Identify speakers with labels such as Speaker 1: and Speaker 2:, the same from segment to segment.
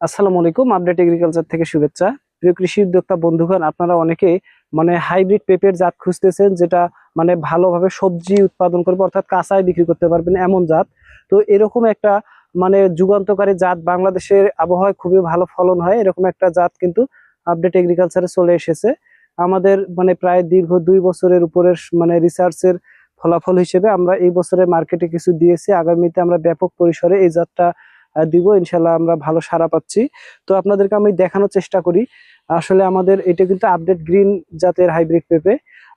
Speaker 1: আসসালামু আলাইকুম update agriculture থেকে শুভেচ্ছা। প্রিয় কৃষি উদ্যোক্তা বন্ধুগণ, আপনারা অনেকে মানে হাইব্রিড পেঁপের জাত খুঁজতেছেন, যেটা মানে ভালোভাবে সবজি উৎপাদন করবে, অর্থাৎ কাঁচায় বিক্রি করতে পারবেন এমন জাত। তো এরকম একটা মানে যুগান্তকারী জাত বাংলাদেশের আবহাওয়ায় খুবই ভালো ফলন হয়। এরকম একটা জাত কিন্তু আপডেট এগ্রিকালচারে চলে এসেছে। আমাদের মানে প্রায় দীর্ঘ দুই বছরের উপরের মানে রিসার্চের ফলাফল হিসেবে আমরা এই বছরে মার্কেটে কিছু দিয়েছি। আগামীতে আমরা ব্যাপক পরিসরে এই জাতটা দিব ইনশাল্লাহ আমরা ভালো সাড়া পাচ্ছি। তো আপনাদেরকে আমি দেখানোর চেষ্টা করি। আসলে আমাদের এটা কিন্তু আপডেট গ্রিন জাতের হাইব্রিড পেঁপে।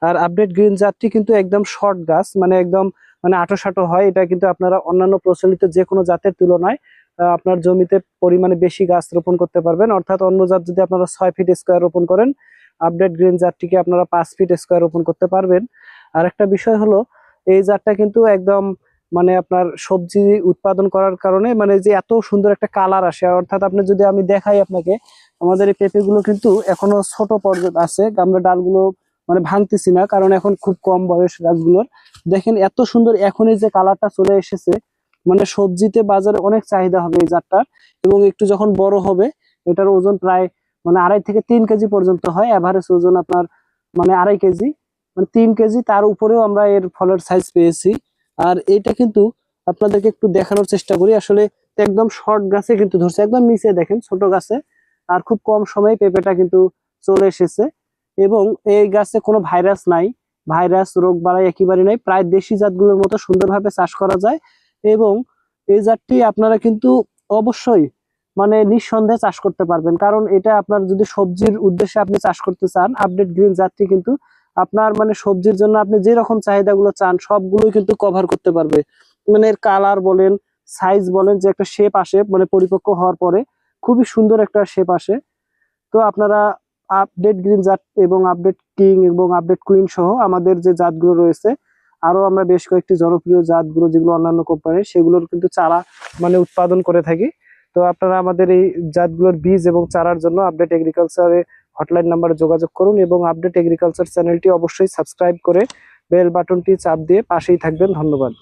Speaker 1: আর আপডেট গ্রিন জাতটি কিন্তু একদম শর্ট গাছ মানে একদম মানে আটো সাটো হয়। এটা কিন্তু আপনারা অন্যান্য প্রচলিত যে কোনো জাতের তুলনায় আপনার জমিতে পরিমাণে বেশি গাছ রোপণ করতে পারবেন। অর্থাৎ অন্য জাত যদি আপনারা ছয় ফিট স্কোয়ার রোপণ করেন আপডেট গ্রিন জাতটিকে আপনারা পাঁচ ফিট স্কোয়ার রোপণ করতে পারবেন। আর একটা বিষয় হলো, এই জাতটা কিন্তু একদম মানে আপনার সবজি উৎপাদন করার কারণে মানে যে এত সুন্দর একটা কালার আসে। অর্থাৎ আপনি যদি আমি দেখাই আপনাকে, আমাদের এই পেঁপেগুলো কিন্তু এখনও ছোট পর্যায়ে আছে। আমরা ডালগুলো মানে ভাঙতেছি না, কারণ এখন খুব কম বয়স গাছগুলোর দেখেন এত সুন্দর এখনই যে কালারটা চলে এসেছে মানে সবজিতে বাজারে অনেক চাহিদা হবে এই জাতটার এবং একটু যখন বড় হবে, এটার ওজন প্রায় মানে আড়াই থেকে তিন কেজি পর্যন্ত হয়। এভারেজ ওজন আপনার মানে আড়াই কেজি। মানে তিন কেজি, তার উপরেও আমরা এর ফলের সাইজ পেয়েছি। আর এটা কিন্তু আপনাদেরকে একটু দেখানোর চেষ্টা করি। আসলে একদম শর্ট গাছে কিন্তু ধরছে, একদম নিচে দেখেন, ছোট গাছে। আর খুব কম সময়ে পেঁপেটা কিন্তু চলে এসেছে। এবং এই গাছে কোনো ভাইরাস নাই। ভাইরাস, রোগ বাড়াই একেবারে নাই। প্রায় দেশি জাতগুলোর মতো সুন্দরভাবে চাষ করা যায়। এবং এই জাতটি আপনারা কিন্তু অবশ্যই মানে নিঃসন্দেহে চাষ করতে পারবেন। কারণ এটা আপনার যদি সবজির উদ্দেশ্যে আপনি চাষ করতে চান আপডেট গ্রিন জাতটি কিন্তু আপনার মানে সবজির জন্য আপনি যে রকম চাহিদাগুলো চান, সবগুলোই কিন্তু কভার করতে পারবে। মানে এর কালার বলেন সাইজ বলেন, যে একটা শেপ আসে মানে পরিপক্ক হওয়ার পরে খুবই সুন্দর একটা শেপ আসে। তো আপনারা আপডেট গ্রিন জাত এবং আপডেট কিং এবং আপডেট কুইন সহ আমাদের যে জাতগুলো রয়েছে আরও আমরা বেশ কয়েকটি জনপ্রিয় জাতগুলো যেগুলো অন্যান্য কোম্পানির সেগুলোর কিন্তু চারা মানে উৎপাদন করে থাকি। তো আপনারা আমাদের এই জাতগুলোর বীজ এবং চারার জন্য আপডেট এগ্রিকালচারে হটলাইন নাম্বারে যোগাযোগ করুন এবং আপডেট এগ্রিকালচার চ্যানেলটি অবশ্যই সাবস্ক্রাইব করে বেল বাটনটি চাপ দিয়ে পাশেই থাকবেন। ধন্যবাদ।